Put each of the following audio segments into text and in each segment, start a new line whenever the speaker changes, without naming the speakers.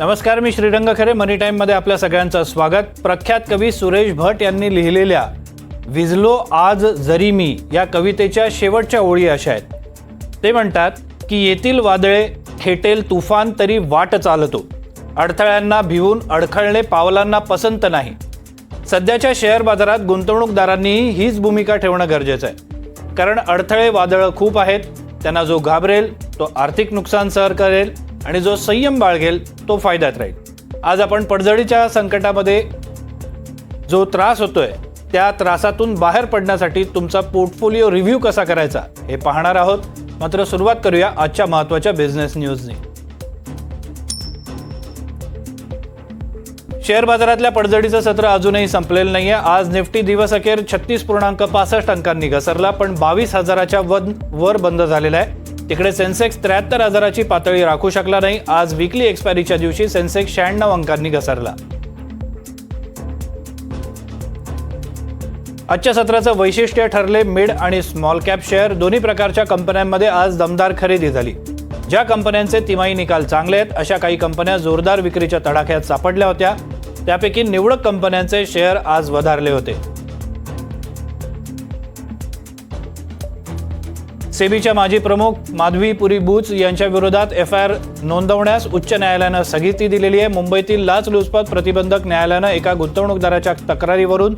नमस्कार मी श्रीरंग खरे मनी टाईममध्ये आपल्या सगळ्यांचं स्वागत प्रख्यात कवी सुरेश भट यांनी लिहिलेल्या विजलो आज जरी मी या कवितेच्या शेवटच्या ओळी अशा आहेत ते म्हणतात की येतील वादळे खेटेल तुफान तरी वाट चालतो अडथळ्यांना भिवून अडखळणे पावलांना पसंत नाही सध्याच्या शेअर बाजारात गुंतवणूकदारांनीही हीच भूमिका ठेवणं गरजेचं आहे कारण अडथळे वादळं खूप आहेत त्यांना जो घाबरेल तो आर्थिक नुकसान सहन करेल आणि जो संयम बाळगेल तो फायद्यात राहील आज आपण पडझडीच्या संकटामध्ये जो त्रास होतोय त्या त्रासातून बाहेर पडण्यासाठी तुमचा पोर्टफोलिओ रिव्ह्यू कसा करायचा हे पाहणार आहोत मात्र सुरुवात करूया आजच्या महत्त्वाच्या बिझनेस न्यूजने शेअर बाजारातल्या पडझडीचं सत्र अजूनही संपलेलं नाहीये आज निफ्टी दिवस अखेर छत्तीस पूर्णांक पासष्ट अंकांनी घसरला पण बावीस हजाराच्या वन वर बंद झालेला आहे तिकडे सेन्सेक्स त्र्याहत्तर हजाराची पातळी राखू शकला नाही आज विकली एक्सपायरीच्या दिवशी सेन्सेक्स शहाण्णव अंकांनी घसरला आजच्या सत्राचं वैशिष्ट्य ठरले मिड आणि स्मॉल कॅप शेअर दोन्ही प्रकारच्या कंपन्यांमध्ये आज दमदार खरेदी झाली ज्या कंपन्यांचे तिमाही निकाल चांगले आहेत अशा काही कंपन्या जोरदार विक्रीच्या तडाख्यात सापडल्या होत्या त्यापैकी निवडक कंपन्यांचे शेअर आज वधारले होते सेबीच्या माजी प्रमुख माधवी पुरी बुच यांच्या विरोधात एफ आय आर नोंदवण्यास उच्च न्यायालयानं स्थगिती दिलेली आहे मुंबईतील लाचलुचपत प्रतिबंधक न्यायालयानं एका गुंतवणूकदाराच्या तक्रारीवरून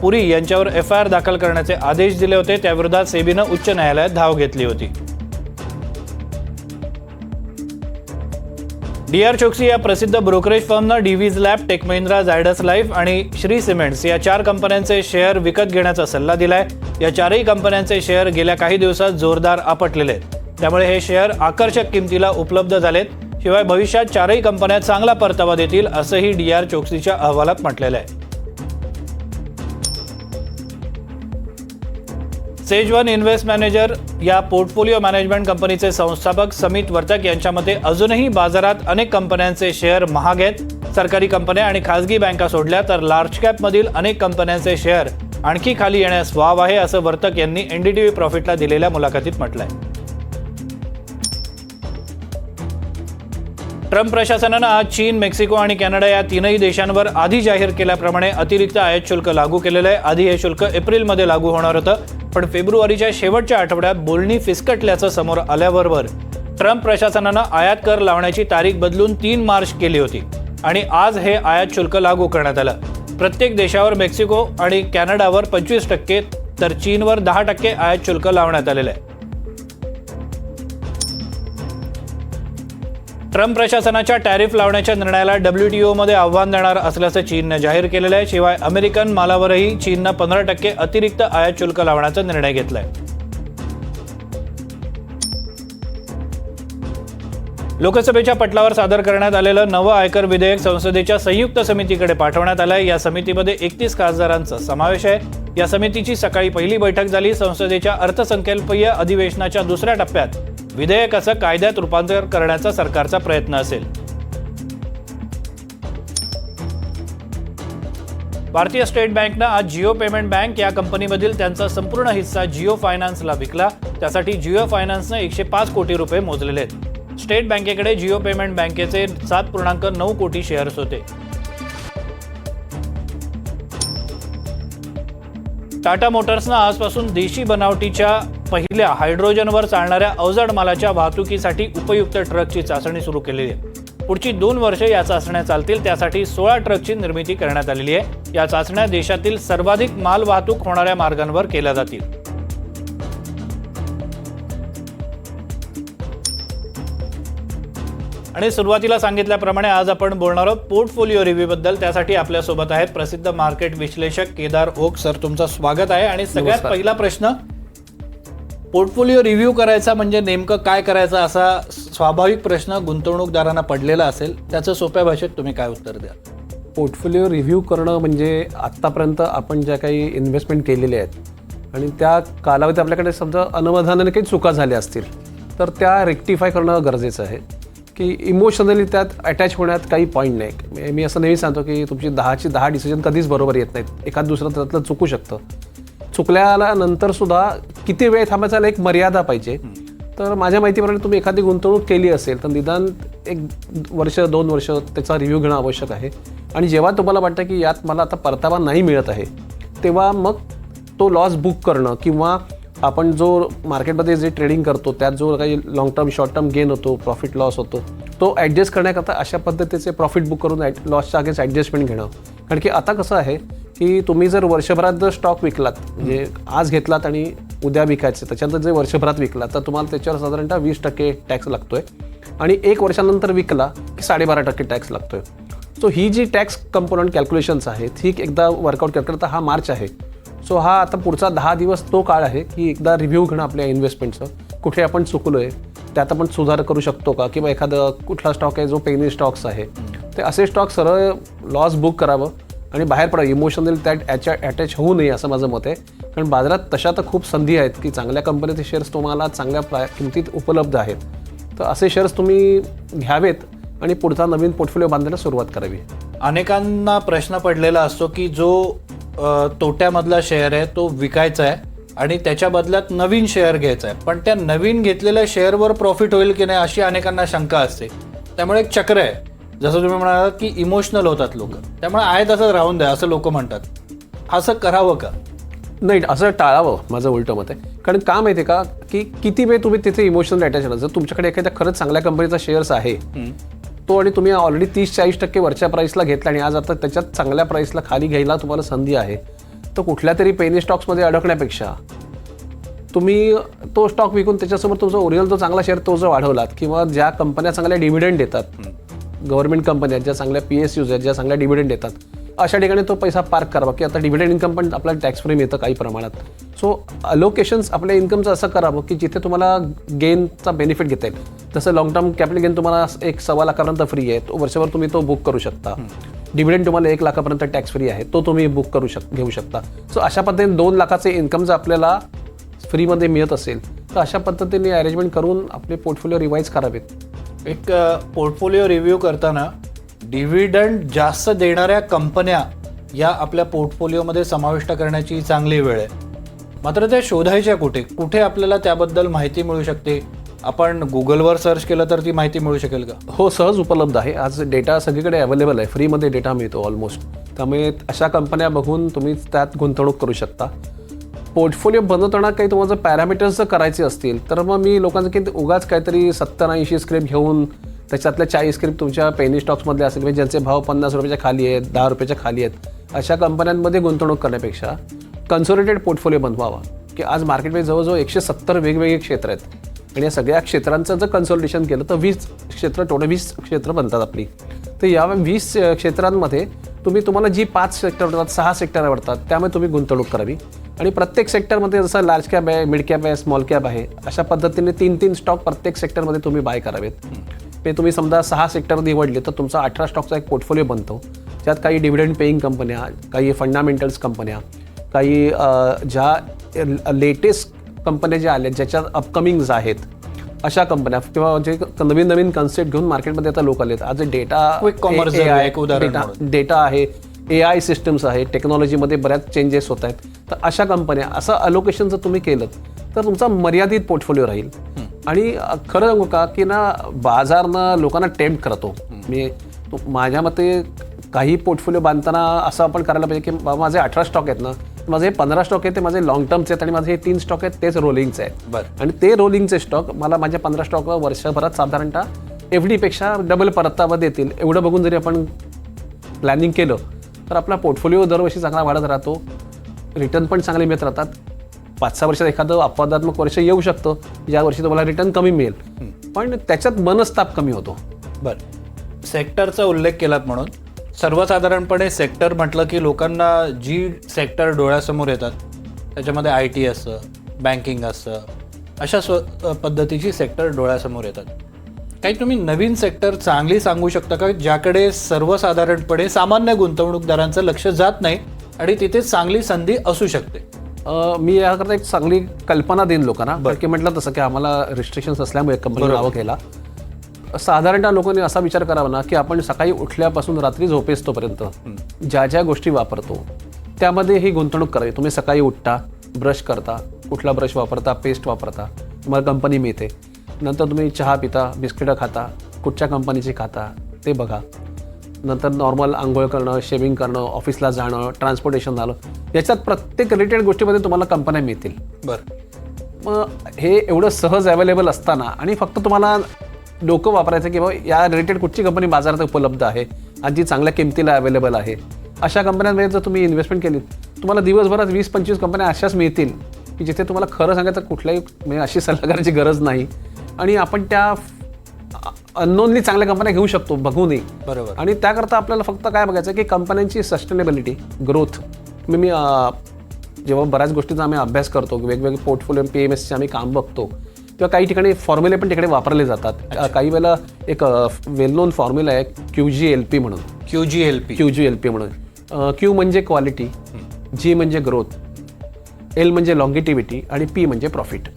पुरी यांच्यावर एफ आय आर दाखल करण्याचे आदेश दिले होते त्याविरोधात सेबीनं उच्च न्यायालयात धाव घेतली होती डी आर चोक्सी या प्रसिद्ध ब्रोकरेज फर्मनं Divi's Lab Tech Mahindra Zydus Life आणि श्री सिमेंट्स या चार कंपन्यांचे शेअर विकत घेण्याचा सल्ला दिलाय या चारही कंपन्यांचे शेअर गेल्या काही दिवसात जोरदार आपटलेले आहेत त्यामुळे हे शेअर आकर्षक किमतीला उपलब्ध झालेत शिवाय भविष्यात चारही कंपन्या चांगला परतावा देतील असंही डी आर चोक्सीच्या अहवालात म्हटलेलं आहे सेज वन इन्व्हेस्ट मॅनेजर या पोर्टफोलिओ मॅनेजमेंट कंपनीचे संस्थापक समित वर्तक यांच्यामध्ये अजूनही बाजारात अनेक कंपन्यांचे शेअर महाग आहेत सरकारी कंपन्या आणि खासगी बँका सोडल्या तर लार्ज कॅपमधील अनेक कंपन्यांचे शेअर आणखी खाली येण्यास वाव आहे असं वर्तक यांनी एनडीटीव्ही प्रॉफिटला दिलेल्या मुलाखतीत आहे ट्रम्प प्रशासनानं आज चीन मेक्सिको आणि कॅनडा या तीनही देशांवर आधी जाहीर केल्याप्रमाणे अतिरिक्त आयात शुल्क लागू केलेलं आहे आधी हे शुल्क एप्रिलमध्ये लागू होणार होतं पण फेब्रुवारीच्या शेवटच्या आठवड्यात बोलणी फिसकटल्याचं समोर आल्याबरोबर ट्रम्प प्रशासनानं आयात कर लावण्याची तारीख बदलून तीन मार्च केली होती आणि आज हे आयात शुल्क लागू करण्यात आलं प्रत्येक देशावर मेक्सिको आणि कॅनडावर पंचवीस टक्के तर चीनवर दहा टक्के आयात शुल्क लावण्यात आलेलं आहे ट्रम्प प्रशासनाच्या टॅरिफ लावण्याच्या निर्णयाला ओमध्ये आव्हान देणार असल्याचं चीननं जाहीर केलेलं आहे शिवाय अमेरिकन मालावरही चीननं पंधरा टक्के अतिरिक्त आयात शुल्क लावण्याचा निर्णय घेतलाय लोकसभेच्या पटलावर सादर करण्यात आलेलं नवं आयकर विधेयक संसदेच्या संयुक्त समितीकडे पाठवण्यात आलं आहे या समितीमध्ये एकतीस खासदारांचा समावेश आहे या समितीची सकाळी पहिली बैठक झाली संसदेच्या अर्थसंकल्पीय अधिवेशनाच्या दुसऱ्या टप्प्यात विधेयकाचं कायद्यात रूपांतर करण्याचा सरकारचा प्रयत्न असेल भारतीय स्टेट बँकनं आज जिओ पेमेंट बँक या कंपनीमधील त्यांचा संपूर्ण हिस्सा जिओ फायनान्सला विकला त्यासाठी जिओ फायनान्सनं एकशे पाच कोटी रुपये मोजलेले आहेत स्टेट बँकेकडे जिओ पेमेंट बँकेचे सात पूर्णांक नऊ कोटी शेअर्स होते टाटा मोटर्सनं आजपासून देशी बनावटीच्या पहिल्या हायड्रोजनवर चालणाऱ्या अवजड मालाच्या वाहतुकीसाठी उपयुक्त ट्रकची चाचणी सुरू केलेली आहे पुढची दोन वर्ष या चाचण्या चालतील त्यासाठी सोळा ट्रकची निर्मिती करण्यात आलेली आहे या चाचण्या देशातील सर्वाधिक माल वाहतूक होणाऱ्या मार्गांवर केल्या जातील आणि सुरुवातीला सांगितल्याप्रमाणे आज आपण बोलणार आहोत पोर्टफोलिओ बद्दल त्यासाठी आपल्यासोबत आहेत प्रसिद्ध मार्केट विश्लेषक केदार ओक सर तुमचं स्वागत आहे आणि सगळ्यात पहिला प्रश्न पोर्टफोलिओ रिव्ह्यू करायचा म्हणजे नेमकं काय करायचं असा स्वाभाविक प्रश्न गुंतवणूकदारांना पडलेला असेल त्याचं सोप्या भाषेत तुम्ही काय उत्तर द्या
पोर्टफोलिओ रिव्ह्यू करणं म्हणजे आत्तापर्यंत आपण ज्या काही इन्व्हेस्टमेंट केलेल्या आहेत आणि त्या कालावधीत आपल्याकडे समजा अनवधानाने काही चुका झाल्या असतील तर त्या रेक्टिफाय करणं गरजेचं आहे की इमोशनली त्यात अटॅच होण्यात काही पॉईंट नाही मी असं नेहमी सांगतो की तुमची दहाची दहा डिसिजन कधीच बरोबर येत नाहीत एखाद दुसरं त्यातलं चुकू शकतं चुकल्याला किती वेळ थांबायचा एक मर्यादा पाहिजे तर माझ्या माहितीप्रमाणे तुम्ही एखादी गुंतवणूक केली असेल तर निदान एक वर्ष दोन वर्ष त्याचा रिव्ह्यू घेणं आवश्यक आहे आणि जेव्हा तुम्हाला वाटतं की यात मला आता परतावा नाही मिळत आहे तेव्हा मग तो लॉस बुक करणं किंवा आपण जो मार्केटमध्ये जे ट्रेडिंग करतो त्यात जो काही long term short term gain होतो प्रॉफिट लॉस होतो तो ॲडजस्ट करण्याकरता अशा पद्धतीचे प्रॉफिट बुक करून ॲड लॉसच्या अगेन्स्ट ॲडजस्टमेंट घेणं कारण की आता कसं आहे की तुम्ही जर वर्षभरात जर स्टॉक विकलात म्हणजे आज घेतलात आणि उद्या विकायचं त्याच्यानंतर जे वर्षभरात विकला तर तुम्हाला त्याच्यावर साधारणतः वीस टक्के टॅक्स लागतोय आणि एक वर्षानंतर विकला की साडेबारा टक्के टॅक्स लागतोय सो ही जी टॅक्स कंपोनंट कॅल्क्युलेशन्स आहेत ही एकदा वर्कआउट करता हा मार्च आहे सो हा आता पुढचा दहा दिवस तो काळ आहे की एकदा रिव्ह्यू घेणं आपल्या इन्व्हेस्टमेंटचं कुठे आपण चुकलो आहे त्यात आपण सुधार करू शकतो का किंवा एखादा कुठला स्टॉक आहे जो पेनी स्टॉक्स आहे ते असे स्टॉक सरळ लॉस बुक करावं आणि बाहेर पडावं इमोशनल त्या ॲच अटॅच होऊ नये असं माझं मत आहे कारण बाजारात तशा तर खूप संधी आहेत की चांगल्या कंपनीचे शेअर्स तुम्हाला चांगल्या प्रा किमतीत उपलब्ध आहेत तर असे शेअर्स तुम्ही घ्यावेत आणि पुढचा नवीन पोर्टफोलिओ बांधायला सुरुवात करावी
अनेकांना प्रश्न पडलेला असतो की जो तोट्यामधला शेअर आहे तो विकायचा आहे आणि त्याच्या बदल्यात नवीन शेअर घ्यायचा आहे पण त्या नवीन घेतलेल्या शेअरवर प्रॉफिट होईल की नाही अशी अनेकांना शंका असते त्यामुळे एक चक्र आहे जसं तुम्ही म्हणाला की इमोशनल होतात लोक त्यामुळे आहे तसंच राहून द्या असं लोक म्हणतात असं करावं का
नाही असं टाळावं माझं उलटं मत आहे कारण का माहिती आहे का की किती वेळ तुम्ही तिथे इमोशनल अटॅच जर तुमच्याकडे एखाद्या खरंच चांगल्या कंपनीचा शेअर्स आहे तो आणि तुम्ही ऑलरेडी तीस चाळीस टक्के वरच्या प्राईसला घेतला आणि आज आता त्याच्यात चांगल्या प्राईसला खाली घ्यायला तुम्हाला संधी आहे तर कुठल्या तरी पेनी स्टॉक्समध्ये अडकण्यापेक्षा तुम्ही तो स्टॉक विकून त्याच्यासमोर तुमचा ओरिजिनल जो चांगला शेअर तो जर वाढवलात किंवा ज्या कंपन्या चांगल्या डिव्हिडंड देतात गव्हर्नमेंट कंपन्या ज्या चांगल्या पी एस यूज आहेत ज्या चांगल्या डिव्हिडंड देतात अशा ठिकाणी तो पैसा पार्क करावा की आता डिव्हिडंड इन्कम पण आपल्याला टॅक्स फ्री मिळतं काही प्रमाणात सो अलोकेशन्स आपल्या इन्कमचं असं करावं की जिथे तुम्हाला गेनचा बेनिफिट घेता येईल जसं लॉंग टर्म कॅपिटल गेन तुम्हाला एक सव्वा लाखापर्यंत फ्री आहे तो वर्षभर तुम्ही तो बुक करू शकता डिव्हिडंड तुम्हाला एक लाखापर्यंत टॅक्स फ्री आहे तो तुम्ही बुक करू शक घेऊ शकता सो अशा पद्धतीने दोन लाखाचे इन्कम जर आपल्याला फ्रीमध्ये मिळत असेल तर अशा पद्धतीने अरेंजमेंट करून आपले पोर्टफोलिओ रिवाईज करावेत
एक पोर्टफोलिओ रिव्ह्यू करताना डिव्हिडंड जास्त देणाऱ्या कंपन्या या आपल्या पोर्टफोलिओमध्ये समाविष्ट करण्याची चांगली वेळ आहे मात्र त्या शोधायच्या कुठे कुठे आपल्याला त्याबद्दल माहिती मिळू शकते आपण गुगलवर सर्च केलं तर ती माहिती मिळू शकेल का
हो सहज उपलब्ध आहे आज डेटा सगळीकडे अवेलेबल आहे फ्रीमध्ये डेटा मिळतो ऑलमोस्ट त्यामुळे अशा कंपन्या बघून तुम्ही त्यात गुंतवणूक करू शकता पोर्टफोलिओ बनवताना काही तुम्हाला पॅरामीटर्स जर करायचे असतील तर मग मी लोकांचं की उगाच काहीतरी सत्तर ऐंशी स्क्रिप्ट घेऊन त्याच्यातल्या चाळीस स्क्रिप्ट तुमच्या पेनी स्टॉक्समधले असेल म्हणजे ज्यांचे भाव पन्नास रुपयाच्या खाली आहेत दहा रुपयाच्या खाली आहेत अशा कंपन्यांमध्ये गुंतवणूक करण्यापेक्षा कन्सोलेटेड पोर्टफोलिओ बनवावा की आज मार्केटमध्ये जवळजवळ एकशे सत्तर वेगवेगळे क्षेत्र आहेत आणि या सगळ्या क्षेत्रांचं जर कन्सोलिडेशन केलं तर वीस क्षेत्र टोटल वीस क्षेत्र बनतात आपली तर या वीस क्षेत्रांमध्ये तुम्ही तुम्हाला जी पाच सेक्टर आवडतात सहा सेक्टर आवडतात त्यामुळे तुम्ही गुंतवणूक करावी आणि प्रत्येक सेक्टरमध्ये जसं लार्ज कॅप आहे मिड कॅप आहे स्मॉल कॅप आहे अशा पद्धतीने तीन तीन स्टॉक प्रत्येक सेक्टरमध्ये तुम्ही बाय करावेत ते तुम्ही समजा सहा सेक्टर निवडले तर तुमचा अठरा स्टॉकचा एक पोर्टफोलिओ बनतो त्यात काही डिव्हिडंड पेईंग कंपन्या काही फंडामेंटल्स कंपन्या काही ज्या लेटेस्ट कंपन्या ज्या आल्या ज्याच्या अपकमिंग्ज आहेत अशा कंपन्या किंवा जे नवीन नवीन कन्सेप्ट घेऊन मार्केटमध्ये आता लोक आलेत आज डेटा
कॉमर्स
डेटा आहे ए आय सिस्टम्स आहे टेक्नॉलॉजीमध्ये बऱ्याच चेंजेस होत आहेत तर अशा कंपन्या असं अलोकेशन जर तुम्ही केलं तर तुमचा मर्यादित पोर्टफोलिओ राहील आणि खरं सांगू का की ना बाजारनं लोकांना टेम्प करतो मी माझ्या मते काही पोर्टफोलिओ बांधताना असं आपण करायला पाहिजे की माझे अठरा स्टॉक आहेत ना माझे पंधरा स्टॉक आहेत ते माझे लॉंग टर्मचे आहेत आणि माझे हे तीन स्टॉक आहेत तेच रोलिंगचे आहेत बरं आणि ते रोलिंगचे स्टॉक मला माझ्या पंधरा स्टॉक वर्षभरात साधारणतः एफ डीपेक्षा डबल परतावा देतील एवढं बघून जरी आपण प्लॅनिंग केलं तर आपला पोर्टफोलिओ दरवर्षी चांगला वाढत राहतो रिटर्न पण चांगले मिळत राहतात पाच सहा वर्षात एखादं अपवादात्मक वर्ष येऊ शकतं ज्या वर्षी तुम्हाला रिटर्न कमी मिळेल पण त्याच्यात मनस्ताप कमी होतो
बरं सेक्टरचा उल्लेख केलात म्हणून सर्वसाधारणपणे सेक्टर म्हटलं की लोकांना जी सेक्टर डोळ्यासमोर येतात त्याच्यामध्ये आय टी असं बँकिंग असं अशा स्व पद्धतीची सेक्टर डोळ्यासमोर येतात काही तुम्ही नवीन सेक्टर चांगली सांगू शकता का ज्याकडे सर्वसाधारणपणे सामान्य गुंतवणूकदारांचं लक्ष जात नाही आणि तिथे चांगली संधी असू शकते
मी याकरता एक चांगली कल्पना देईन लोकांना की म्हटलं तसं की आम्हाला रिस्ट्रिक्शन्स असल्यामुळे कंपनी नावं केला साधारणतः लोकांनी असा विचार करावा ना की आपण सकाळी उठल्यापासून रात्री झोपेस्तोपर्यंत ज्या ज्या गोष्टी वापरतो त्यामध्ये ही गुंतवणूक करावी तुम्ही सकाळी उठता ब्रश करता कुठला ब्रश वापरता पेस्ट वापरता तुम्हाला कंपनी मिळते नंतर तुम्ही चहा पिता बिस्किटं खाता कुठच्या कंपनीची खाता ते बघा नंतर नॉर्मल आंघोळ करणं शेविंग करणं ऑफिसला जाणं ट्रान्सपोर्टेशन झालं याच्यात प्रत्येक रिलेटेड गोष्टीमध्ये तुम्हाला कंपन्या मिळतील बरं मग हे एवढं सहज अवेलेबल असताना आणि फक्त तुम्हाला डोकं वापरायचं की बाबा या रिलेटेड कुठची कंपनी बाजारात उपलब्ध आहे आणि जी चांगल्या किमतीला अवेलेबल आहे अशा कंपन्यांमध्ये जर तुम्ही इन्व्हेस्टमेंट केली तुम्हाला दिवसभरात वीस पंचवीस कंपन्या अशाच मिळतील की जिथे तुम्हाला खरं सांगायचं कुठल्याही म्हणजे अशी सल्लागाराची गरज नाही आणि आपण त्या अननोनली चांगल्या कंपन्या घेऊ शकतो बघूनही बरोबर आणि त्याकरता आपल्याला फक्त काय बघायचं की कंपन्यांची सस्टेनेबिलिटी ग्रोथ मी मी जेव्हा बऱ्याच गोष्टीचा आम्ही अभ्यास करतो वेगवेगळे पोर्टफोलिओ पी एम एसचे आम्ही काम बघतो किंवा काही ठिकाणी फॉर्म्युले पण तिकडे वापरले जातात काही वेळेला एक वेल नोन फॉर्म्युला आहे क्यू जी एल पी म्हणून
Q G L P
Q G L P म्हणून क्यू म्हणजे क्वालिटी जी म्हणजे ग्रोथ एल म्हणजे लॉंगेटिव्हिटी आणि पी म्हणजे प्रॉफिट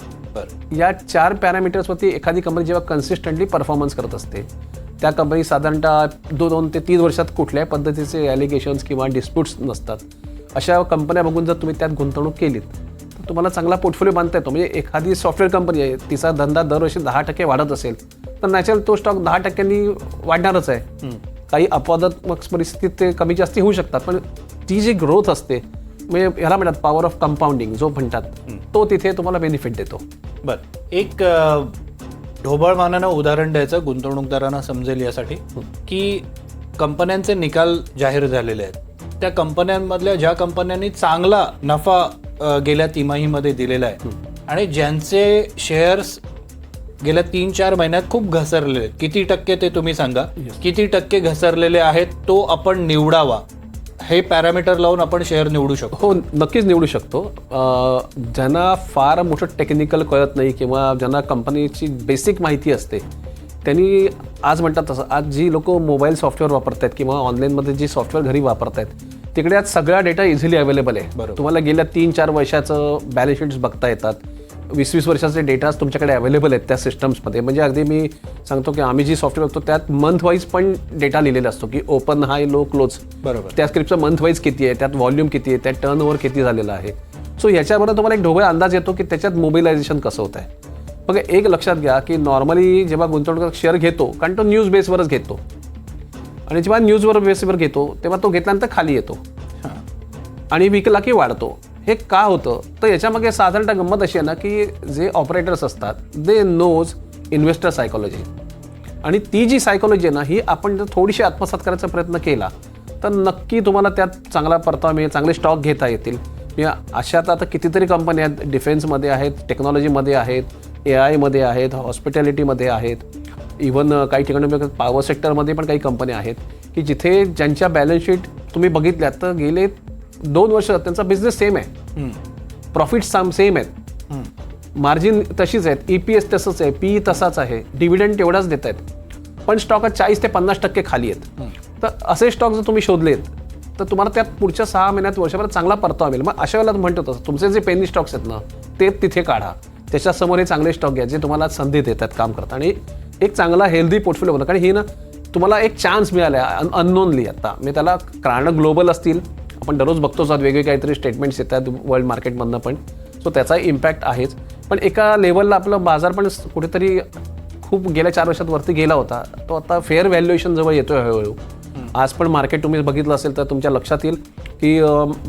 या चार पॅरामीटर्सवरती एखादी कंपनी जेव्हा कन्सिस्टंटली परफॉर्मन्स करत असते त्या कंपनी साधारणतः दो दोन ते तीन वर्षात कुठल्याही पद्धतीचे ॲलिगेशन्स किंवा डिस्प्यूट्स नसतात अशा कंपन्या बघून जर तुम्ही त्यात गुंतवणूक केलीत तर तुम्हाला चांगला पोर्टफोलिओ बांधता येतो म्हणजे एखादी सॉफ्टवेअर कंपनी आहे तिचा धंदा दरवर्षी दहा टक्के वाढत असेल तर नॅचरल तो स्टॉक दहा टक्क्यांनी वाढणारच आहे काही अपवादात्मक परिस्थितीत ते कमी जास्ती होऊ शकतात पण ती जी ग्रोथ असते म्हणजे याला म्हणतात पॉवर ऑफ कंपाऊंडिंग जो म्हणतात तो तिथे तुम्हाला बेनिफिट देतो
बर एक ढोबळमानानं उदाहरण द्यायचं गुंतवणूकदारांना समजेल यासाठी की कंपन्यांचे निकाल जाहीर झालेले आहेत त्या कंपन्यांमधल्या ज्या कंपन्यांनी चांगला नफा गेल्या तिमाहीमध्ये दिलेला आहे आणि ज्यांचे शेअर्स गेल्या तीन चार महिन्यात खूप घसरलेले किती टक्के ते तुम्ही सांगा किती टक्के घसरलेले आहेत तो आपण निवडावा हे पॅरामीटर लावून आपण शेअर निवडू शकतो
हो नक्कीच निवडू शकतो ज्यांना फार मोठं टेक्निकल कळत नाही किंवा ज्यांना कंपनीची बेसिक माहिती असते त्यांनी आज म्हणतात तसं आज जी लोक मोबाईल सॉफ्टवेअर वापरत आहेत किंवा ऑनलाईनमध्ये जी सॉफ्टवेअर घरी वापरत आहेत तिकडे आज सगळा डेटा इझिली अवेलेबल आहे बरं तुम्हाला गेल्या तीन चार वर्षाचं बॅलन्स शीट्स बघता येतात वीस वीस वर्षाचे डेटाज तुमच्याकडे अवेलेबल आहेत त्या सिस्टम्समध्ये म्हणजे अगदी मी सांगतो की आम्ही जी सॉफ्टवेअर बघतो त्यात मंथ वाईज पण डेटा लिहिलेला असतो की ओपन हाय लो क्लोज बरोबर त्या स्क्रिप्टचं मंथ वाईज किती आहे त्यात व्हॉल्यूम किती आहे त्यात टर्न ओव्हर किती झालेला आहे सो याच्यामध्ये तुम्हाला एक ढोबळा अंदाज येतो की त्याच्यात मोबिलायझेशन कसं होतं आहे मग एक लक्षात घ्या की नॉर्मली जेव्हा गुंतवणूक शेअर घेतो कारण तो न्यूज बेसवरच घेतो आणि जेव्हा न्यूजवर बेसवर घेतो तेव्हा तो घेतल्यानंतर खाली येतो आणि विकला की वाढतो हे का होतं तर याच्यामागे साधारणतः गंमत अशी आहे ना की जे ऑपरेटर्स असतात दे नोज इन्व्हेस्टर सायकोलॉजी आणि ती जी सायकोलॉजी आहे ना ही आपण जर थोडीशी आत्मसात करायचा प्रयत्न केला तर नक्की तुम्हाला त्यात चांगला परतावा मिळेल चांगले स्टॉक घेता येतील अशा तर आता कितीतरी कंपन्या आहेत डिफेन्समध्ये आहेत टेक्नॉलॉजीमध्ये आहेत ए आयमध्ये आहेत हॉस्पिटॅलिटीमध्ये आहेत इवन काही ठिकाणी पॉवर सेक्टरमध्ये पण काही कंपन्या आहेत की जिथे ज्यांच्या बॅलन्सशीट तुम्ही बघितल्यात तर गेले दोन वर्ष त्यांचा बिझनेस सेम आहे प्रॉफिट साम सेम आहेत मार्जिन तशीच आहेत ई पी एस तसंच आहे पी e तसाच आहे डिव्हिडंड तेवढाच देत आहेत पण स्टॉक चाळीस ते पन्नास टक्के खाली आहेत तर असे स्टॉक जर तुम्ही शोधलेत तर तुम्हाला त्यात पुढच्या सहा महिन्यात वर्षभर चांगला परतावा मिळेल मग अशा वेळेला म्हणतो तसं तुमचे जे पेनी स्टॉक्स आहेत ना ते तिथे काढा त्याच्यासमोर हे चांगले स्टॉक घ्या जे तुम्हाला संधी देतात काम करतात आणि एक चांगला हेल्दी पोर्टफोलिओ बनवा कारण ही ना तुम्हाला एक चान्स मिळाला अननोनली आता मी म्हणजे त्याला कारण ग्लोबल असतील आपण दररोज बघतोच आहोत वेगळे काहीतरी स्टेटमेंट्स येतात वर्ल्ड मार्केटमधनं पण सो त्याचा इम्पॅक्ट आहेच पण एका लेवलला आपलं बाजार पण कुठेतरी खूप गेल्या चार वर्षात वरती गेला होता तो आता फेअर व्हॅल्युएशन जवळ येतोय हळूहळू आज पण मार्केट तुम्ही बघितलं असेल तर तुमच्या लक्षात येईल की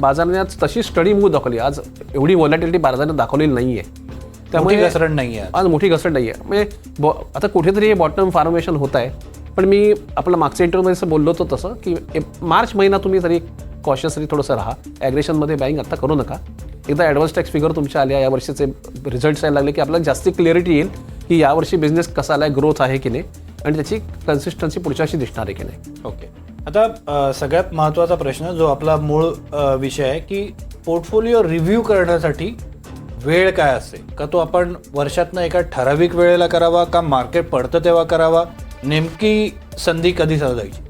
बाजाराने आज तशी स्टडी मूव्ह दाखवली आज एवढी व्हॉलॅटिलिटी बाजाराने दाखवलेली नाही आहे
त्यामुळे घसरण नाही आहे
आज मोठी घसरण नाही आहे म्हणजे बॉ आता कुठेतरी हे बॉटम फॉर्मेशन होत आहे पण मी आपलं मागच्या इंटरव्ह्यूमध्ये बोललो होतो तसं की मार्च महिना तुम्ही तरी कॉशियसली थोडंसं राहा ॲग्रेशनमध्ये बाईंग आत्ता करू नका एकदा ॲडव्हान्स टॅक्स फिगर तुमच्या आल्या या वर्षीचे रिझल्ट्स यायला लागले की आपल्याला जास्ती क्लिअरिटी येईल की यावर्षी बिझनेस कसा आला ग्रोथ आहे की नाही आणि त्याची कन्सिस्टन्सी पुढच्याशी दिसणार आहे की नाही
ओके आता सगळ्यात महत्त्वाचा प्रश्न जो आपला मूळ विषय आहे की पोर्टफोलिओ रिव्ह्यू करण्यासाठी वेळ काय असते का तो आपण वर्षातनं एका ठराविक वेळेला करावा का मार्केट पडतं तेव्हा करावा नेमकी संधी कधी जायची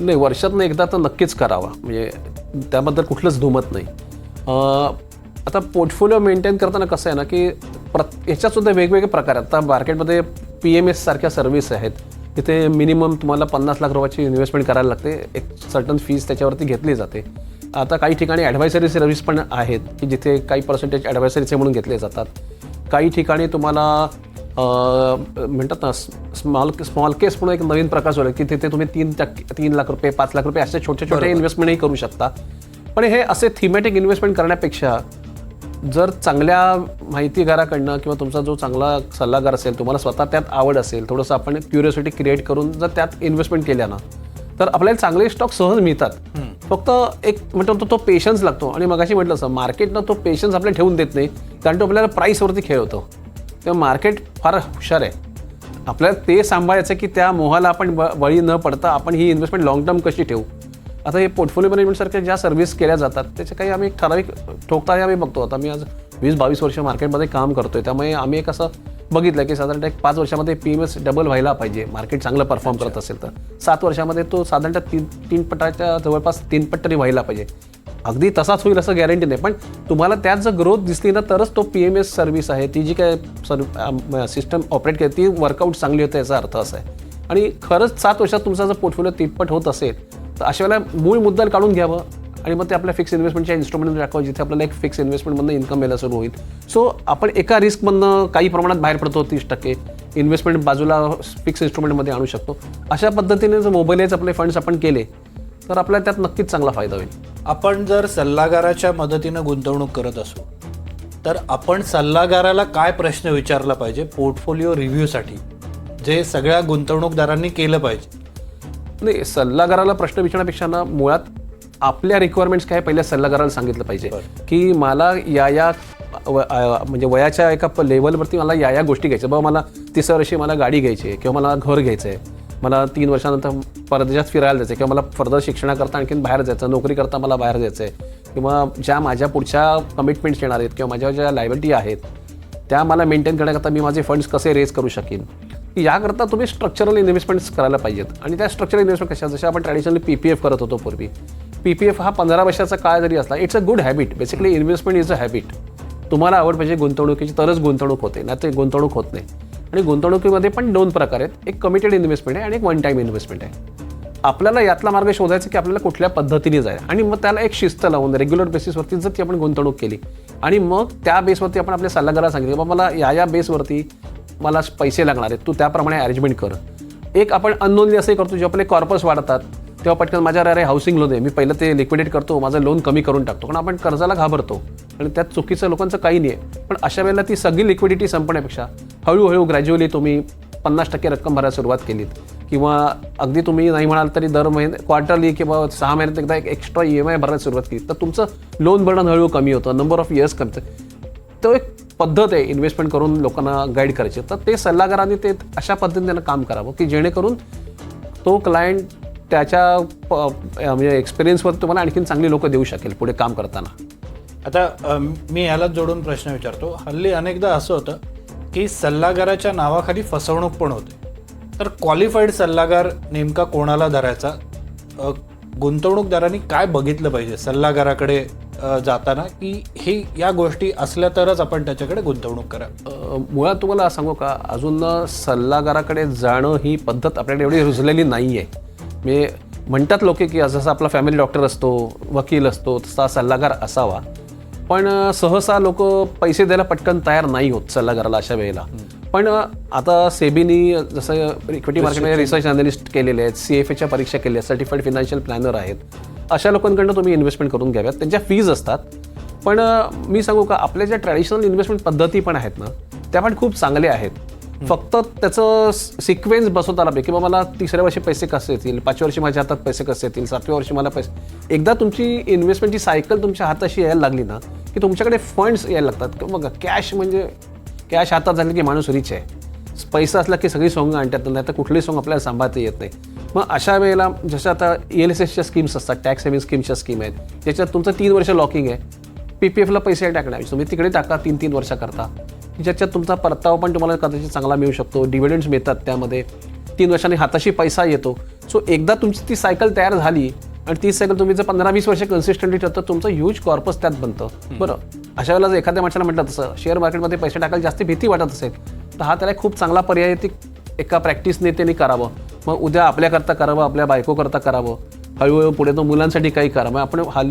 नाही वर्षातनं एकदा तर नक्कीच करावा म्हणजे त्याबद्दल कुठलंच धुमत नाही आता पोर्टफोलिओ मेंटेन करताना कसं आहे ना की प्रत ह्याच्यातसुद्धा वेगवेगळे प्रकार आहेत आता मार्केटमध्ये पी एम एससारख्या सर्व्हिस आहेत तिथे मिनिमम तुम्हाला पन्नास लाख रुपयाची इन्व्हेस्टमेंट करायला लागते एक सर्टन फीज त्याच्यावरती घेतली जाते आता काही ठिकाणी ॲडवायसरी सर्व्हिस पण आहेत की जिथे काही पर्सेंटेज ॲडवायसरीचे म्हणून घेतले जातात काही ठिकाणी तुम्हाला म्हणतात ना स्मॉल स्मॉल केस म्हणून एक नवीन प्रकार झाला की तिथे तुम्ही तीन टक्के तीन लाख रुपये पाच लाख रुपये असे छोटे छोटे इन्व्हेस्टमेंटही करू शकता पण हे असे थिमॅटिक इन्व्हेस्टमेंट करण्यापेक्षा जर चांगल्या माहितीगाराकडनं किंवा तुमचा जो चांगला सल्लागार असेल तुम्हाला स्वतः त्यात आवड असेल थोडंसं आपण क्युरियोसिटी क्रिएट करून जर त्यात इन्व्हेस्टमेंट केल्या ना तर आपल्याला चांगले स्टॉक सहज मिळतात फक्त एक म्हणतो तो पेशन्स लागतो आणि मगाशी म्हटलं असं मार्केटनं तो पेशन्स आपल्याला ठेवून देत नाही कारण तो आपल्याला प्राईसवरती खेळ होतो तेव्हा मार्केट फार हुशार आहे आपल्याला ते सांभाळायचं की त्या मोहाला आपण ब बळी न पडता आपण ही इन्व्हेस्टमेंट लाँग टर्म कशी ठेवू आता हे पोर्टफोलिओ मॅनेजमेंटसारख्या ज्या सर्व्हिस केल्या जातात त्याचे काही आम्ही एक ठराविक ठोकता आम्ही बघतो आता मी आज वीस बावीस वर्ष मार्केटमध्ये काम करतो आहे त्यामुळे आम्ही एक असं बघितलं की साधारणतः एक पाच वर्षामध्ये पी एम एस डबल व्हायला पाहिजे मार्केट चांगलं परफॉर्म करत असेल तर सात वर्षामध्ये तो साधारणतः तीन तीन पटाच्या जवळपास तीन पट तरी व्हायला पाहिजे अगदी तसाच होईल असं गॅरंटी नाही पण तुम्हाला त्यात जर ग्रोथ दिसली ना तरच तो पी एम एस सर्व्हिस आहे ती जी काय सर्व सिस्टम ऑपरेट केली ती वर्कआउट चांगली होते याचा अर्थ असा आहे आणि खरंच सात वर्षात तुमचा जर पोर्टफोलिओ तिप्पट होत असेल तर अशा वेळेला मूळ मुद्दा काढून घ्यावं आणि मग ते आपल्या फिक्स इन्व्हेस्टमेंटच्या इन्स्ट्रुमेंट टाकावं जिथे आपल्याला एक फिक्स इन्व्हेस्टमेंटमधनं इन्कम यायला सुरू होईल सो आपण एका रिस्कमधनं काही प्रमाणात बाहेर पडतो तीस टक्के इन्व्हेस्टमेंट बाजूला फिक्स इन्स्ट्रुमेंटमध्ये आणू शकतो अशा पद्धतीने जर मोबाईलच आपले फंड्स आपण केले तर आपल्याला त्यात नक्कीच चांगला फायदा होईल
आपण जर सल्लागाराच्या मदतीनं गुंतवणूक करत असू तर आपण सल्लागाराला काय प्रश्न विचारला पाहिजे पोर्टफोलिओ रिव्ह्यूसाठी जे सगळ्या गुंतवणूकदारांनी केलं पाहिजे
नाही सल्लागाराला प्रश्न विचारण्यापेक्षा ना मुळात आपल्या रिक्वायरमेंट्स काय पहिल्या सल्लागाराला सांगितलं पाहिजे की मला या या म्हणजे वयाच्या एका लेवलवरती मला या या गोष्टी घ्यायच्या बाबा मला तिसऱ्या वर्षी मला गाडी घ्यायची आहे किंवा मला घर घ्यायचं आहे मला तीन वर्षानंतर परदेशात फिरायला जायचं किंवा मला फर्दर शिक्षणाकरता आणखीन बाहेर जायचं नोकरी करता मला बाहेर जायचं आहे किंवा ज्या माझ्या पुढच्या कमिटमेंट्स येणार आहेत किंवा माझ्या ज्या लायबिलिटी आहेत त्या मला मेंटेन करण्याकरता मी माझे फंड्स कसे रेज करू शकेन याकरता तुम्ही स्ट्रक्चरल इन्व्हेस्टमेंट्स करायला पाहिजेत आणि त्या स्ट्रक्चरल इन्व्हेस्टमेंट कशा जशा आपण ट्रॅडिशनली पी पी एफ करत होतो पूर्वी पी पी एफ हा पंधरा वर्षाचा काळ जरी असला it's a good habit basically investment is a habit तुम्हाला आवड पाहिजे म्हणजे गुंतवणुकीची तरच गुंतवणूक होते नाही ते गुंतवणूक होत नाही आणि गुंतवणुकीमध्ये पण दोन प्रकार आहेत एक कमिटेड इन्व्हेस्टमेंट आहे आणि एक वन टाईम इन्व्हेस्टमेंट आहे आपल्याला यातला मार्ग शोधायचा की आपल्याला कुठल्या पद्धतीने जाईल आणि मग त्याला एक शिस्त लावून रेग्युलर बेसिसवरती जर ती आपण गुंतवणूक केली आणि मग त्या बेसवरती आपण आपल्या सल्लागाराला सांगितलं बाबा मला या या बेसवरती मला पैसे लागणार आहेत तू त्याप्रमाणे अरेंजमेंट कर एक आपण अननोनली असंही करतो जेव्हा आपले कॉर्पस वाढतात तेव्हा पटकन माझ्या अरे हाऊसिंग लोन आहे मी पहिलं ते लिक्विडेट करतो माझं लोन कमी करून टाकतो कारण आपण कर्जाला घाबरतो आणि त्यात चुकीचं लोकांचं काही नाही आहे पण अशा वेळेला ती सगळी लिक्विडिटी संपण्यापेक्षा हळूहळू ग्रॅज्युअली तुम्ही पन्नास टक्के रक्कम भरायला सुरुवात केलीत किंवा अगदी तुम्ही नाही म्हणाल तरी दर महिने क्वार्टरली किंवा सहा महिन्यात एकदा एक एक्स्ट्रा ई एम आय भरायला सुरुवात केली तर तुमचं लोन भरणं हळूहळू कमी होतं नंबर ऑफ इयर्स कमी तो एक पद्धत आहे इन्व्हेस्टमेंट करून लोकांना गाईड करायची तर ते सल्लागारांनी ते अशा पद्धतीने काम करावं की जेणेकरून तो क्लायंट त्याच्या म्हणजे एक्सपिरियन्सवर तुम्हाला आणखीन चांगली लोकं देऊ शकेल पुढे काम करताना
आता मी याला जोडून प्रश्न विचारतो हल्ली अनेकदा असं होतं की सल्लागाराच्या नावाखाली फसवणूक पण होते तर क्वालिफाईड सल्लागार नेमका कोणाला धरायचा गुंतवणूकदारांनी काय बघितलं पाहिजे सल्लागाराकडे जाताना की हे या गोष्टी असल्या तरच आपण त्याच्याकडे गुंतवणूक करा
मुळात तुम्हाला सांगू का अजून सल्लागाराकडे जाणं ही पद्धत आपल्याकडे एवढी रुजलेली नाही आहे म्हणजे म्हणतात लोक की जसं आपला फॅमिली डॉक्टर असतो वकील असतो तसा सल्लागार असावा पण सहसा लोक पैसे द्यायला पटकन तयार नाही होत सल्लागाराला अशा वेळेला पण आता सेबीनी जसं इक्विटी मार्केटमध्ये रिसर्च अनालिस्ट केलेले आहेत सी एफ एच्या परीक्षा केल्या आहेत सर्टिफाईड फिनान्शियल प्लॅनर आहेत अशा लोकांकडनं तुम्ही इन्व्हेस्टमेंट करून घ्याव्यात त्यांच्या फीज असतात पण मी सांगू का आपल्या ज्या ट्रॅडिशनल इन्व्हेस्टमेंट पद्धती पण आहेत ना त्या पण खूप चांगल्या आहेत फक्त त्याचं सिक्वेन्स बसवता आला की बाबा मला तिसऱ्या वर्षी पैसे कसे येतील पाचव्या वर्षी माझ्या हातात पैसे कसे येतील सातव्या वर्षी मला पैसे एकदा तुमची इन्व्हेस्टमेंटची सायकल तुमच्या हाताशी यायला लागली ना की तुमच्याकडे फंड्स यायला लागतात बघा कॅश म्हणजे कॅश हातात झाले की माणूस रिच आहे पैसा असला की सगळी सॉंग आणतात नाही आता कुठली सॉंग आपल्याला सांभाळता येत नाही मग अशा वेळेला जसं आता एल एस एसच्या स्कीम्स असतात टॅक्स सेव्हिंग स्कीमच्या स्कीम आहेत त्याच्यात तुमचं तीन वर्ष लॉकिंग आहे पी पी एफला पैसे टाकणार तुम्ही तिकडे टाका तीन तीन वर्षाकरता की ज्याच्यात तुमचा परतावा पण तुम्हाला कदाचित चांगला मिळू शकतो डिव्हिडंड्स मिळतात त्यामध्ये तीन वर्षांनी हाताशी पैसा येतो सो एकदा तुमची ती सायकल तयार झाली आणि ती सायकल तुम्ही जर पंधरा वीस वर्ष कन्सिस्टंटली ठेवतो तुमचं ह्यूज कॉर्पस त्यात बनतं बरं अशा वेळेला जर एखाद्या माणसाला म्हटलं तसं शेअर मार्केटमध्ये पैसे टाकायला जास्त भीती वाटत असेल तर हा त्याला खूप चांगला पर्याय ती एका प्रॅक्टिसने त्यांनी करावं मग उद्या आपल्याकरता करावं आपल्या बायकोकरता करावं हळूहळू पुढे तो मुलांसाठी काही करा मग आपण हाल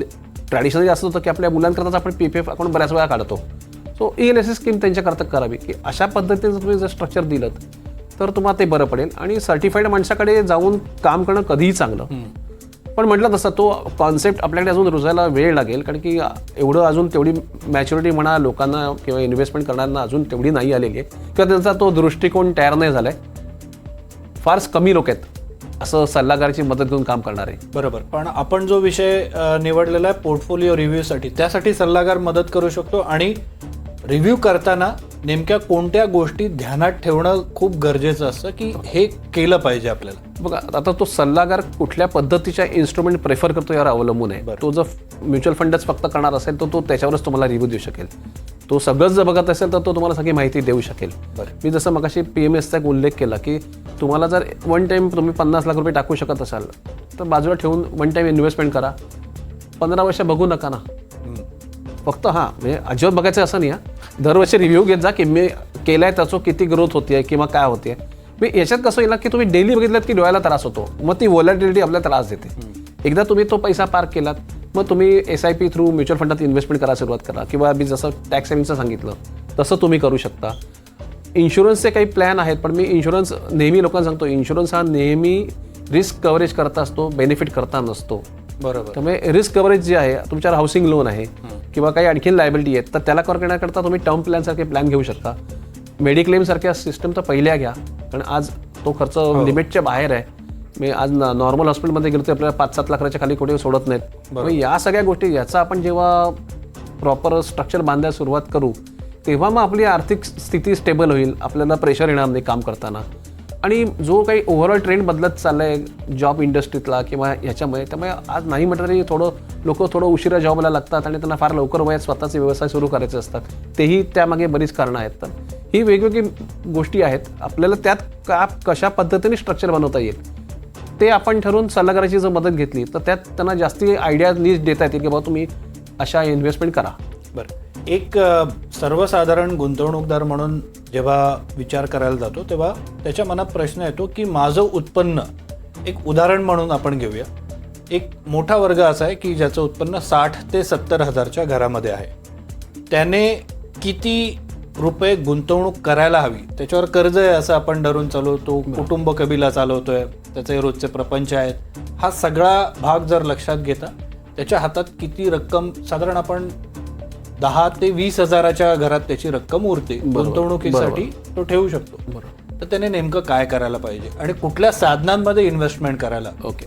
ट्रॅडिशनल असं होतं की आपल्या मुलांकरताच आपण पी पी एफ अकाउंट बऱ्याच वेळा काढतो so L S S scheme त्यांच्याकरता करावी की अशा पद्धतीचं तुम्ही जर स्ट्रक्चर दिलं तर तुम्हाला ते बरं पडेल आणि सर्टिफाईड माणसाकडे जाऊन काम करणं कधीही चांगलं पण म्हटलं तसं तो कॉन्सेप्ट आपल्याकडे अजून रुजायला वेळ लागेल कारण की एवढं अजून तेवढी मॅच्युरिटी म्हणा लोकांना किंवा इन्व्हेस्टमेंट करणाऱ्यांना अजून तेवढी नाही आलेली आहे किंवा त्यांचा तो दृष्टिकोन तयार नाही झाला आहे फारच कमी लोक आहेत असं सल्लागाराची मदत घेऊन काम करणार आहे
बरोबर पण आपण जो विषय निवडलेला आहे पोर्टफोलिओ रिव्ह्यूसाठी त्यासाठी सल्लागार मदत करू शकतो आणि रिव्ह्यू करताना नेमक्या कोणत्या गोष्टी ध्यानात ठेवणं खूप गरजेचं असतं की हे केलं पाहिजे आपल्याला
बघा आता तो सल्लागार कुठल्या पद्धतीच्या इन्स्ट्रुमेंट प्रेफर करतो यावर अवलंबून आहे तो जर म्युच्युअल फंडच फक्त करणार असेल तर तो त्याच्यावरच तुम्हाला रिव्ह्यू देऊ शकेल तो सगळंच जर बघत असेल तर तो तुम्हाला सगळी माहिती देऊ शकेल मी जसं मगाशी पी एम एसचा एक उल्लेख केला की तुम्हाला जर वन टाईम तुम्ही पन्नास लाख रुपये टाकू शकत असाल तर बाजूला ठेवून वन टाईम इन्व्हेस्टमेंट करा पंधरा वर्ष बघू नका ना फक्त हां म्हणजे अजिबात बघायचं असं नाही या दरवर्षी रिव्ह्यू घेत जा की मी केला आहे त्याचं किती ग्रोथ होते आहे किंवा काय होते मी याच्यात कसं येईल की तुम्ही डेली बघितलात की डोळ्याला त्रास होतो मग ती वॉलेटिलिटी आपल्याला त्रास देते एकदा तुम्ही तो पैसा पार्क केलात मग तुम्ही S I P through mutual फंडात इन्व्हेस्टमेंट करायला सुरुवात करा किंवा मी जसं टॅक्स सेव्हिंगचं सांगितलं तसं तुम्ही करू शकता इन्शुरन्सचे काही प्लॅन आहेत पण मी इन्शुरन्स नेहमी लोकांना सांगतो इन्शुरन्स हा नेहमी रिस्क कव्हरेज करता असतो बेनिफिट करता नसतो बरोबर त्यामुळे रिस्क कव्हरेज जे आहे तुमच्यावर हाऊसिंग लोन आहे किंवा काही आणखीन लायबिलिटी आहेत तर त्याला कव्हर करण्याकरता तुम्ही टर्म प्लॅनसारखे प्लॅन घेऊ शकता मेडिक्लेमसारख्या सिस्टम तर पहिल्या घ्या कारण आज तो खर्च लिमिटच्या हो. बाहेर आहे मी आज नॉर्मल हॉस्पिटलमध्ये गेलो तर आपल्याला पाच सात लाखाच्या खाली कुठे सोडत नाहीत या सगळ्या गोष्टी याचा आपण जेव्हा प्रॉपर स्ट्रक्चर बांधायला सुरुवात करू तेव्हा मग आपली आर्थिक स्थिती स्टेबल होईल आपल्याला प्रेशर येणार नाही काम करताना आणि जो काही ओव्हरऑल ट्रेंड बदलत चाललाय आहे जॉब इंडस्ट्रीतला किंवा ह्याच्यामुळे त्यामुळे आज नाही म्हटलं तरी थोडं लोक थोडं उशिरा जॉबला लागतात आणि त्यांना फार लवकर वयात स्वतःचे व्यवसाय सुरू करायचे असतात तेही त्यामागे बरीच कारणं आहेत तर ही वेगवेगळी गोष्टी आहेत आपल्याला त्यात का कशा पद्धतीने स्ट्रक्चर बनवता येईल ते आपण ठरवून सल्लागाराची जर मदत घेतली तर त्यात त्यांना जास्ती आयडिया लिस्ट देता येतील की बाबा तुम्ही अशा इन्व्हेस्टमेंट करा
बरं एक सर्वसाधारण गुंतवणूकदार म्हणून जेव्हा विचार करायला जातो तेव्हा त्याच्या मनात प्रश्न येतो की माझं उत्पन्न एक उदाहरण म्हणून आपण घेऊया एक मोठा वर्ग असा आहे की ज्याचं उत्पन्न साठ ते सत्तर हजारच्या घरामध्ये आहे त्याने किती रुपये गुंतवणूक करायला हवी त्याच्यावर कर्ज आहे असं आपण धरून चालवतो कुटुंब कबीला चालवतोय त्याचे रोजचे प्रपंच आहेत हा सगळा भाग जर लक्षात घेता त्याच्या हातात किती रक्कम साधारण आपण दहा ते वीस हजाराच्या घरात त्याची रक्कम उरते गुंतवणुकीसाठी तो ठेवू शकतो बरोबर तर त्याने नेमकं काय करायला पाहिजे आणि कुठल्या साधनांमध्ये इन्व्हेस्टमेंट करायला
ओके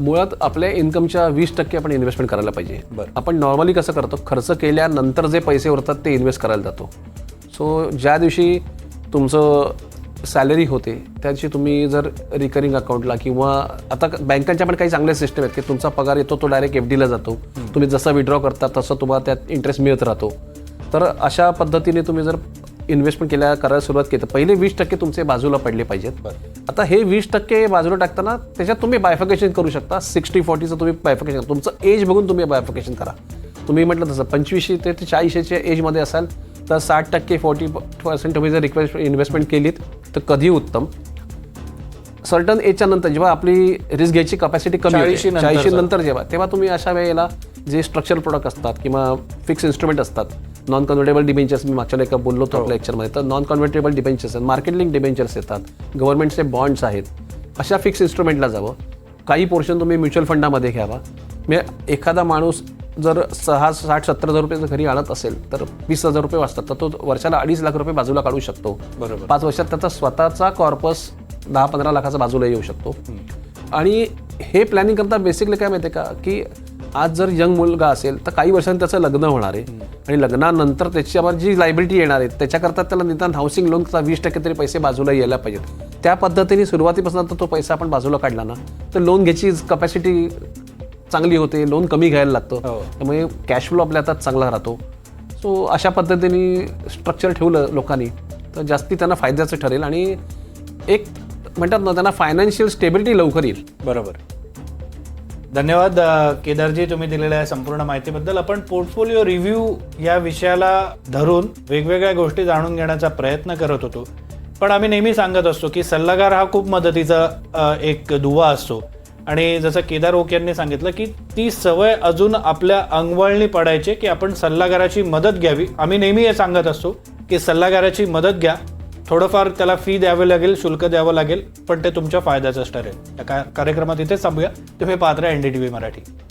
मुळात आपल्या इन्कमच्या वीस टक्के आपण इन्व्हेस्टमेंट करायला पाहिजे बरं आपण नॉर्मली कसं करतो खर्च केल्यानंतर जे पैसे उरतात ते इन्व्हेस्ट करायला जातो सो ज्या दिवशी तुमचं सॅलरी होते त्याची तुम्ही जर रिकरिंग अकाउंटला किंवा आता बँकांच्या पण काही चांगल्या सिस्टम आहेत की तुमचा पगार येतो तो डायरेक्ट एफ डीला जातो तुम्ही जसा विड्रॉ करता तसं तुम्हाला त्यात इंटरेस्ट मिळत राहतो तर अशा पद्धतीने तुम्ही जर इन्व्हेस्टमेंट केल्या करायला सुरुवात केली तर पहिले वीस टक्के तुमचे बाजूला पडले पाहिजेत आता हे वीस टक्के बाजूला टाकताना त्याच्यात तुम्ही बायफकेशन करू शकता सिक्स्टी फॉर्टीचं तुम्ही बायफिकेशन तुमचं एज बघून तुम्ही बायफकेशन करा तुम्ही म्हटलं तसं पंचवीसशे ते चाळीसशेच्या एजमध्ये असाल तर साठ टक्के फोर्टी पर्सेंट तुम्ही जर रिक्वेस्ट इन्व्हेस्टमेंट केलीत तर कधी उत्तम सर्टन एजच्या नंतर जेव्हा आपली रिस्क घ्यायची कपॅसिटी कमी चाळीशी नंतर जेव्हा तेव्हा तुम्ही अशा वेळेला जे स्ट्रक्चर प्रोडक्ट असतात किंवा फिक्स इन्स्ट्रुमेंट असतात नॉन कन्व्हर्टेबल डिबेंचर्स मी मागच्या एका बोललो तो हो. आपल्या लेक्चरमध्ये तर नॉन कन्व्हर्टेबल डिबेंचर्स आहेत मार्केट लिंक डिबेंचर्स येतात गव्हर्नमेंटचे बॉन्ड्स आहेत अशा फिक्स इन्स्ट्रुमेंटला जावं काही पोर्शन तुम्ही म्युच्युअल फंडामध्ये घ्यावा मी म्हणजे एखादा माणूस जर सहा साठ सत्तर हजार रुपये जर घरी आणत असेल तर वीस हजार रुपये वाचतात तर तो वर्षाला अडीच लाख रुपये बाजूला काढू शकतो बरोबर पाच वर्षात त्याचा स्वतःचा कॉर्पस दहा पंधरा लाखाचा बाजूला येऊ शकतो आणि हे प्लॅनिंग करता बेसिकली काय माहिती का की आज जर यंग मुलगा असेल तर काही वर्षांनी त्याचं लग्न होणार आहे आणि लग्नानंतर त्याच्यावर जी लायबिलिटी येणार आहे त्याच्याकरता त्याला निदान हाऊसिंग लोनचा वीस टक्के तरी पैसे बाजूला यायला पाहिजेत त्या पद्धतीने सुरुवातीपासून तर तो पैसा आपण बाजूला काढला ना तर लोन घ्यायची कपॅसिटी चांगली होते लोन कमी घ्यायला लागतं हो. त्यामुळे कॅश फ्लो आपल्या हातात चांगला राहतो सो अशा पद्धतीने स्ट्रक्चर ठेवलं लोकांनी तर जास्ती त्यांना फायद्याचं ठरेल आणि एक म्हणतात ना त्यांना फायनान्शियल स्टेबिलिटी लवकर येईल
बरोबर धन्यवाद केदारजी तुम्ही दिलेल्या संपूर्ण माहितीबद्दल आपण पोर्टफोलिओ रिव्ह्यू या विषयाला धरून वेगवेगळ्या गोष्टी जाणून घेण्याचा प्रयत्न करत होतो पण आम्ही नेहमी सांगत असतो की सल्लागार हा खूप मदतीचा एक दुवा असतो आणि जसं केदार ओक यांनी सांगितलं की ती सवय अजून आपल्या अंगवळणी पडायची की आपण सल्लागाराची मदत घ्यावी आम्ही नेहमी हे सांगत असतो की सल्लागाराची मदत घ्या थोडंफार त्याला फी द्यावी लागेल शुल्क द्यावं लागेल पण ते तुमच्या फायद्याचंच ठरेल त्या कार्यक्रमात इथेच थांबूया तुम्ही पात्र एन डी व्ही मराठी